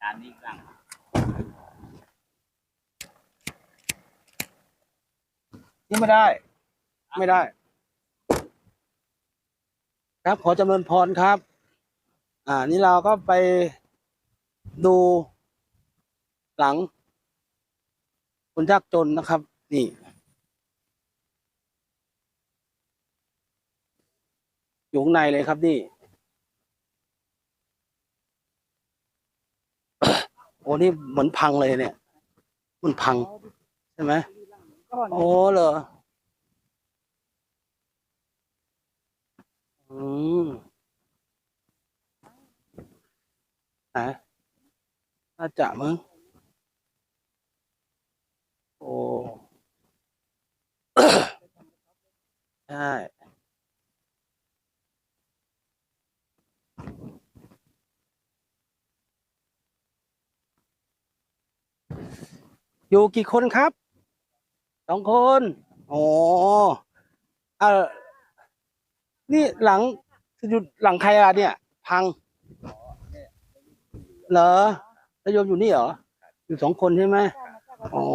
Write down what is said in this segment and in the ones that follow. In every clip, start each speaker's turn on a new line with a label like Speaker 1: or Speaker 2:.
Speaker 1: จานนี้กลาง
Speaker 2: นี่ไม่ได้ ไม่ได้ ครับขอจำนวนพรครับ อ่า นี่เราก็ไปดูหลัง คนยากจนนะครับ นี่ อยู่ข้างในเลยครับนี่ โอ้นี่เหมือนพังเลยเนี่ย มันพัง ใช่ไหมโอ้เหรออืมนะน่าจะมั้ง โอ้ ใช่ อยู่กี่คนครับสองคนอ๋อเออนี่หลังอยู่หลังใครอะเนี่ย พัง เหรอแล้วโยมอยู่นี่เหรอ อยู่สองคนใช่ไหมอ๋อ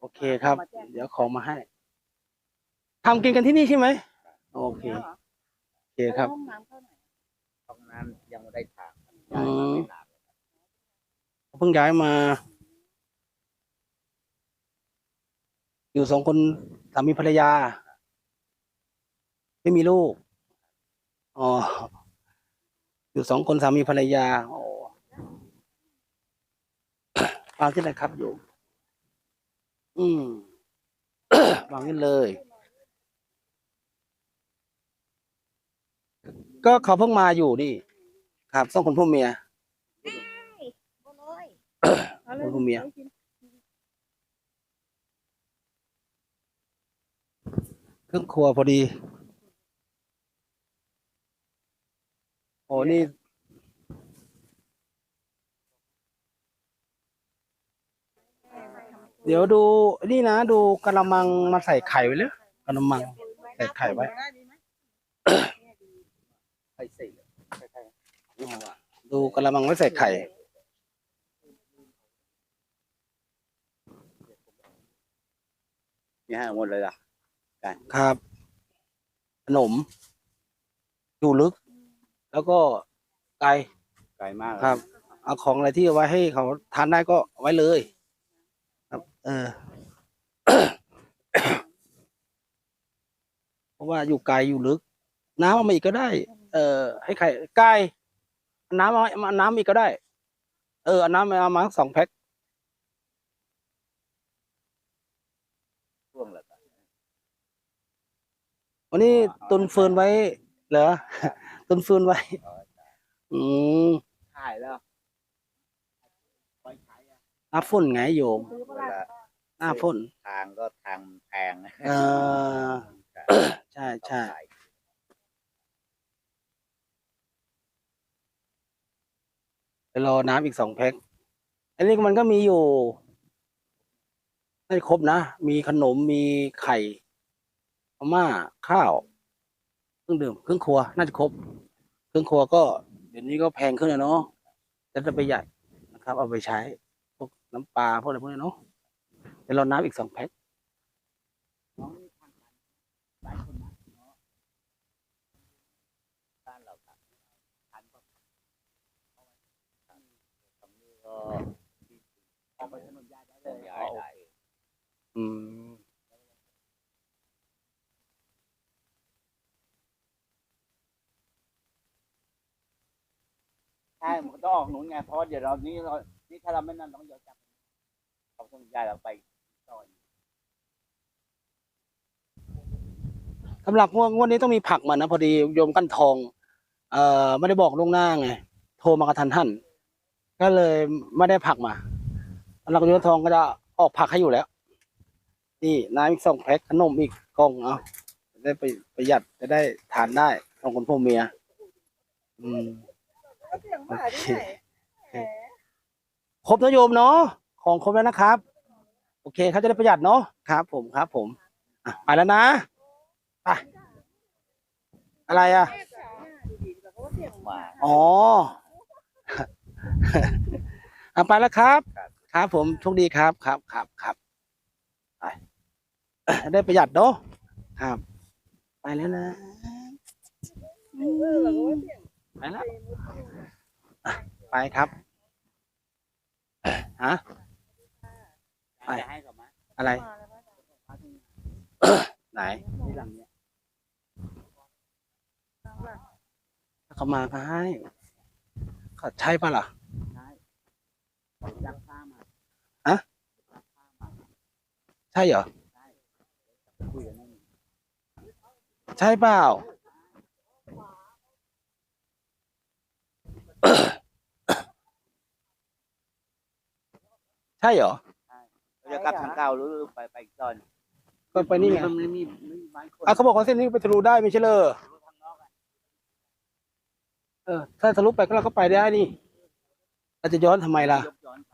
Speaker 2: โอเคครับ เดี๋ยวของมาให้ทำกินกันที่นี่ใช่ไหมโอเคโอเคครับ
Speaker 3: ห้องน้ำเข้าไหน
Speaker 1: ตรงนั้นยังไม่ได้ถาง
Speaker 2: อืมเพิ่งย้ายมา อยู่สองคนสามีภรรยา ไม่มีลูกอ๋ออยู่สองคนสามีภรรยาโอ้วางที่ไหนครับอยู่อืมวางนี่เลย ก็เขาเพิ่งมาอยู่นี่ ครับสองคนพ่อเมีย
Speaker 3: ก็เลย
Speaker 2: คนผู้เมียเครื่องครัวพอดี โอ้นี่ เดี๋ยวดูนี่นะ ดูกระมังมาใส่ไข่ไว้เลยกระมัง ใส่ไข่ไว้
Speaker 1: ไข่สี่
Speaker 2: ดูกระมังไว้ใส่ไข่
Speaker 1: นี่ให้หมดเลยล่ะ
Speaker 2: ครับขนมอยู่ลึก แล้วก็ไก่
Speaker 1: ไกลมาก
Speaker 2: ครับ เอาของอะไรที่เอาไว้ให้เขาทานได้ก็เอาไว้เลย ครับ เออ เพราะว่าอยู่ไกลอยู่ลึก น้ำเอามาอีกก็ได้ เออ ให้ใครไก่น้ำเอาเอาน้ำอีกก็ได้ เออเอาน้ำเอามาสองแพ็ค
Speaker 1: ช่วงละ
Speaker 2: วันนี้ตุนฟืนไว้เหรอ ตุนฟืนไว้ อืม
Speaker 1: ถ่ายแล้วไปใช้อะ
Speaker 2: หน้าฝนไงโยม
Speaker 3: ซื้อ
Speaker 1: เว
Speaker 3: เมื่อไหร่
Speaker 1: ลา
Speaker 2: หน้าฝน
Speaker 1: ทางก็ทางแพงนะ
Speaker 2: เออใช่ใช่ไปรอน้ำอีกสองแพ็คอันนี้มันก็มีอยู่ไม่ครบนะ มีขนมมีไข่ มาม่าข้าวเครื่องดื่มเครื่องครัวน่าจะครบ เครื่องครัวก็เดี๋ยวนี้ก็แพงขึ้นแล้วเนาะจะจะประหยัดนะครับ เอาไปใช้พวกน้ำปลาพวกอะไรพวกนี้เนาะเดี๋ยวรอน้ำอีกสองแพ็ค
Speaker 1: น้อง
Speaker 2: มั
Speaker 1: นก็ต้องออกหนุนไง เพราะเดี๋ยวเรานี้เรานี่ถ้าเราไม่นั่นต้องย้อนกลับเอาถนนยายเราไปต่อย
Speaker 2: สำหรับงวดงวดนี้ต้องมีผักมานะพอดีโยมกั้นทอง เอ่อไม่ได้บอกล่วงหน้าไง โทรมากระทันหันก็เลยไม่ได้ผักมาสำหรับโยมทองก็จะออกผักให้อยู่แล้ว นี่น้ำอีกสองแพ็คขนมอีกกล่องเอาได้ไปประหยัดจะได้ทานได้สองคนพ่อเมีย อืม
Speaker 3: เสียงหมาที่ไหนแหม
Speaker 2: ครบนะโยมเนาะของครบแล้วนะครับ โอเคเขาจะได้ประหยัดเนาะครับ ผมครับ ผมอะไปแล้วนะไปอะไรอะ
Speaker 3: ดีๆแบบว่าเสียงหมา
Speaker 1: มา
Speaker 2: อ๋อเอาไปแล้วครับ
Speaker 1: ครับ
Speaker 2: ครับ ผมโชคดีครับครับครับครับไปได้ประหยัดเนาะครับ ไปแล้วนะ
Speaker 3: เออเราก็ว่าเสียง
Speaker 2: ไปแล้ว ไปครับฮะไป
Speaker 1: จะให้กับมา
Speaker 2: อะไร
Speaker 3: มาแล้วว่า
Speaker 2: ไหน
Speaker 1: ที่หลังเนี้ย
Speaker 3: ทางหลัง
Speaker 2: ถ้าเขามาก็ให้เขาใช่ปะล่ะ
Speaker 1: ใช่ผมจับผ้ามา
Speaker 2: ฮะ
Speaker 1: จับผ้ามา
Speaker 2: ใช่เหรอ
Speaker 1: ใช่คุยกันนั่น
Speaker 2: ใช่เปล่า ใช่เหรอ
Speaker 1: เราจะกลับทางเก่าหรือไปไปอีกตอน
Speaker 2: ก็ไปนี่ไง
Speaker 1: มันไม่มีไม่มีบ้านคน
Speaker 2: อะเขาบอกว่าเส้นนี้ไปทะลุได้ไม่ใช่เหรอ
Speaker 1: รู้ทางนอกอะ
Speaker 2: เออ ถ้าทะลุไปก็เราก็ไปได้นี่เราจะย้อนทำไมล่ะ
Speaker 1: ยกย้อนไป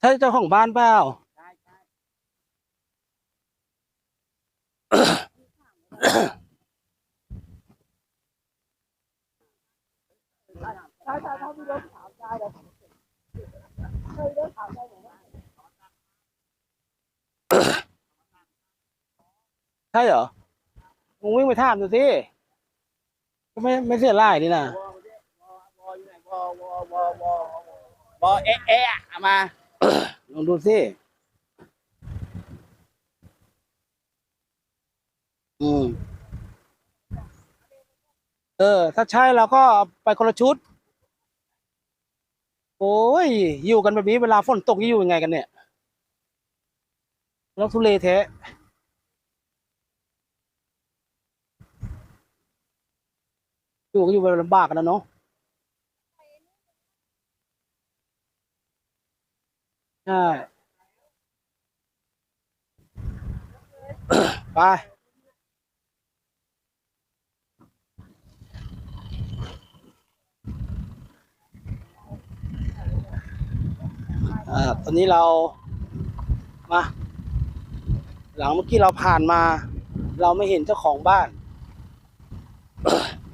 Speaker 2: ใช่เจ้าของบ้านเปล่า
Speaker 1: ใช่ใช่
Speaker 3: ใช่ใช่ถ้าพี่รถถามได้เลย
Speaker 2: ใช่เหรอมึงวิ่งไปถามดูสิก็ไม่ไม่เสียรายนี่นะ
Speaker 1: วอวออยู่ไหนวอวอวอวอวอเอ๊ะเอ๊ะอะเอามา
Speaker 2: ลองดูสิอืมเออ ถ้าใช่เราก็ไปคนละชุด โอ้ย อยู่กันแบบนี้เวลาฝนตกนี่อยู่ยังไงกันเนี่ยแล้วทุเลแท้อยู่ก็อยู่แบบลำบากกันนะเนาะใช่ไป อตอนนี้เรามา หลังเมื่อกี้เราผ่านมา เราไม่เห็นเจ้าของบ้าน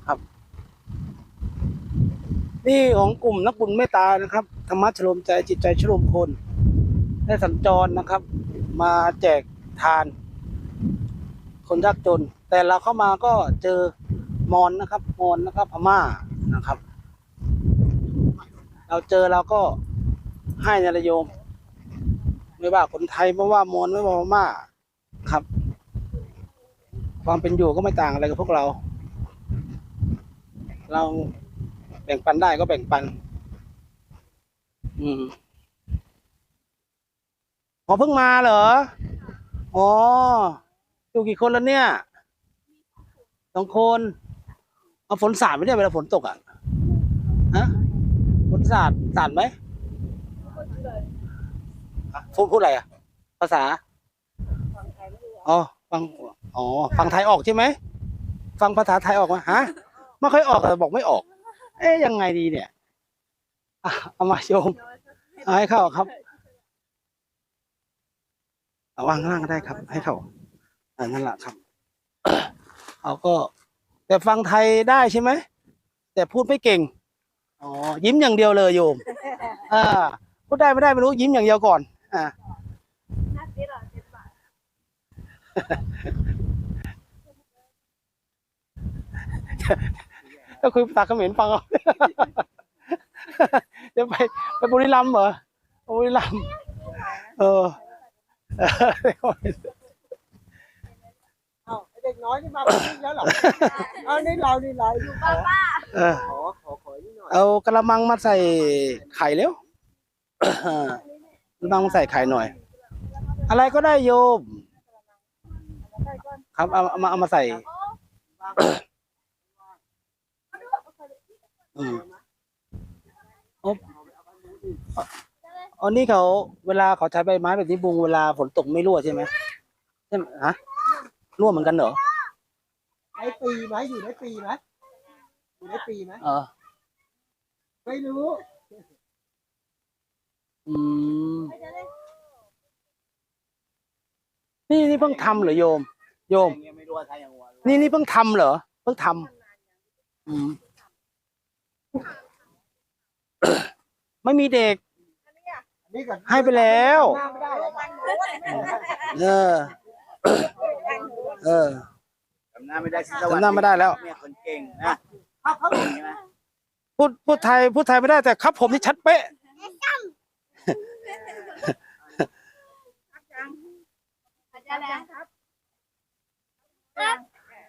Speaker 2: ครับ นี่ของกลุ่มนักบุญเมตตานะครับธรรมะชโลมใจจิตใจชโลมคนได้สัญจรนะครับ มาแจกทาน คนยากจน แต่เราเข้ามาก็เจอมอนนะครับมอนนะครับพม่านะครับ เราเจอเราก็ ให้นะระโยม ไม่ว่าคนไทยไม่ว่ามอนไม่ว่าพม่าครับ ความเป็นอยู่ก็ไม่ต่างอะไรกับพวกเรา เราแบ่งปันได้ก็แบ่งปัน อืมพอเพิ่งมาเหรอ อ๋อ อยู่กี่คนแล้วเนี่ยสองคน เอาฝนสาดไหมเนี่ยเวลาฝนตกอะ ฮะ ฝนสาดสาดไหม พูดพูดอะไรอะ ภาษา
Speaker 3: ฟังไทยไม่รู้
Speaker 2: อ๋อฟังอ๋อฟังไทยออกใช่ไหมฟังภาษาไทยออกไหมฮะไม่ค่อยออกแต่บอกไม่ออก เอ๊ยยังไงดีเนี่ยอะเอามาโยมเอาให้เข้าครับเอาวางข้างล่างก็ได้ครับ ให้เข้าอันนั่นแหละครับเอาก็ แต่ฟังไทยได้ใช่ไหมแต่พูดไม่เก่งอ๋อยิ้มอย่างเดียวเลยโยมอ่าพูดได้ไม่ได้ไม่รู้ยิ้มอย่างเดียวก่อน อ่า
Speaker 3: นัดนี้เหรอเจ็ดบาท
Speaker 2: ก็คุยภาษาเขมรฟังเอาจะไปไปบุรีรัมย์เหรอไปบุรีรัมย์เออ
Speaker 3: เอ้าไอ้เด็กน้อยนี่มาเป็นนี่แล้วเหรอเอานี่เรานี่เราอยู่บ้าน
Speaker 2: เออ
Speaker 1: ขอขอขอนี่หน่อย
Speaker 2: เอากระมังมาใส่ไข่เร็ว กระมังมาใส่ไข่หน่อย อะไรก็ได้โยม
Speaker 3: ใส่ก้อน
Speaker 2: ครับเอาเอามาเอามาใส่อืมอ๋ออ๋อนี่เขาเวลาเขาใช้ใบไม้แบบนี้บุงเวลาฝนตกไม่รั่วใช่ไหมใช่ไหมฮะรั่วเหมือนกันเหรอ
Speaker 3: ได้ปีไหมอยู่ได้ปีไหมอยู่ได้ปีไหม
Speaker 2: เออ
Speaker 3: ไม่รู้
Speaker 2: อืมนี่นี่เพิ่งทำเหรอโยม โยม
Speaker 1: อย่างเงี้ยไม่รู้ว่าใช่ยังวะ
Speaker 2: นี่นี่เพิ่งทำเหรอเพิ่งทำอืม ไม่มีเด็ก
Speaker 1: นี่ก็
Speaker 2: ให้ไปแล้ว
Speaker 1: หน้าไม่ได้เหรอ
Speaker 2: เออ เออ
Speaker 1: จำหน้าไม่ได้สิ
Speaker 2: จำหน้าไม่ได้แล้ว
Speaker 1: เนี่ยคนเก่งนะครับเขาใช่ไหม
Speaker 2: พูดพูดไทยพูดไทยไม่ได้แต่ครับ ผมนี่ชัดเป๊ะ
Speaker 3: อาจารย์นะครับ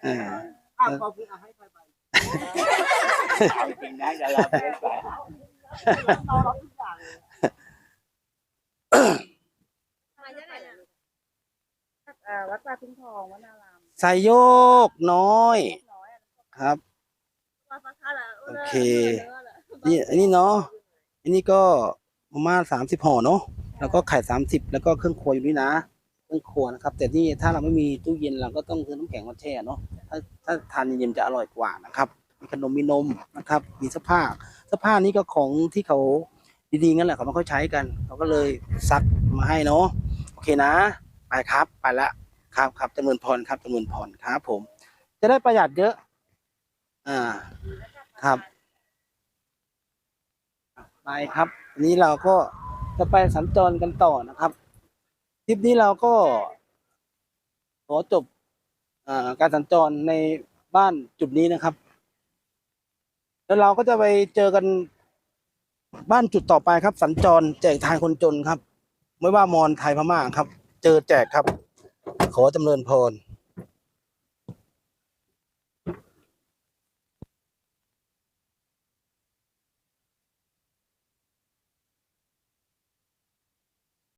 Speaker 2: เออ
Speaker 1: อ้าวพอพูดอะให้ไปไปเอาจริงนะจะรับเล่นไป
Speaker 3: เราเราทุกอย่าลยเอ่อวัดป่าทุ่งทองวัดนาราม
Speaker 2: ใส่โยกน้อย ครับ
Speaker 3: วัดพระธาตุอะ
Speaker 2: โอเค นี่อันนี้เนาะอันนี้ก็ ประมาสามสิบห่อเนาะแล้วก็ไข่สามสิบแล้วก็เครื่องครัวอยู่นี่นะ เครื่องครัวนะครับ แต่นี่ถ้าเราไม่มีตู้เย็นเราก็ต้องซื้อน้ำแข็งมาแช่เนาะถ้าถ้าทานเย็นๆจะอร่อยกว่านะครับมีขนมมีนมนะครับ มีเสื้อผ้าเสื้อผ้านี้ก็ของที่เขาดีๆงั้นแหละเขาไม่ค่อยใช้กัน เขาก็เลยซักมาให้เนาะโอเคนะ ไปครับไปละครับครับจำนวนพรครับจำนวนพรครับ ผม จะได้ประหยัดเยอะ อ่าครับ ไปครับ วันนี้เราก็จะไปสัญจรกันต่อนะครับทริปนี้เราก็ขอจบอการสัญจรในบ้านจุดนี้นะครับ แล้วเราก็จะไปเจอกันบ้านจุดต่อไปครับ สัญจรแจกทานคนจนครับ ไม่ว่ามอญไทยพม่าครับ เจอแจกครับ ขอจำเริญพร